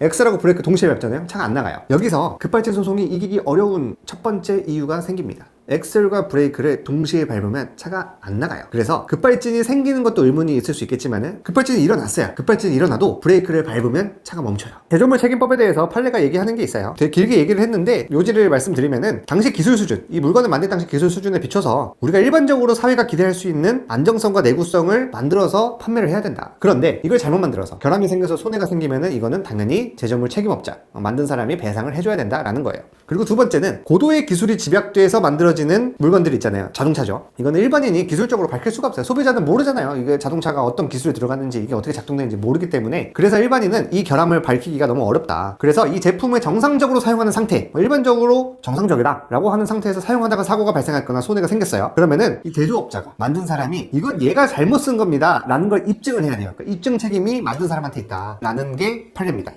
X라고 브레이크 동시에 밟잖아요. 차가 안 나가요. 여기서 급발진 소송이 이기기 어려운 첫 번째 이유가 생깁니다. 엑셀과 브레이크를 동시에 밟으면 차가 안 나가요. 그래서 급발진이 생기는 것도 의문이 있을 수 있겠지만은 급발진이 일어났어요. 급발진이 일어나도 브레이크를 밟으면 차가 멈춰요. 대조물 책임법에 대해서 판례가 얘기하는 게 있어요. 되게 길게 얘기를 했는데 요지를 말씀드리면은 당시 기술 수준, 이 물건을 만들 당시 기술 수준에 비춰서 우리가 일반적으로 사회가 기대할 수 있는 안정성과 내구성을 만들어서 판매를 해야 된다. 그런데 이걸 잘못 만들어서 결함이 생겨서 손해가 생기면은 이거는 당연히 제조물 책임업자, 어, 만든 사람이 배상을 해줘야 된다라는 거예요. 그리고 두 번째는 고도의 기술이 집약돼서 만들어 지는 물건들이 있잖아요. 자동차죠. 이거는 일반인이 기술적으로 밝힐 수가 없어요. 소비자는 모르잖아요. 이게 자동차가 어떤 기술이 들어갔는지 이게 어떻게 작동되는지 모르기 때문에 그래서 일반인은 이 결함을 밝히기가 너무 어렵다. 그래서 이 제품을 정상적으로 사용하는 상태, 뭐 일반적으로 정상적이다라고 하는 상태에서 사용하다가 사고가 발생했거나 손해가 생겼어요. 그러면은 이 제조업자가 만든 사람이 이건 얘가 잘못 쓴 겁니다라는 걸 입증을 해야 돼요. 그러니까 입증 책임이 만든 사람한테 있다라는 게 판례입니다.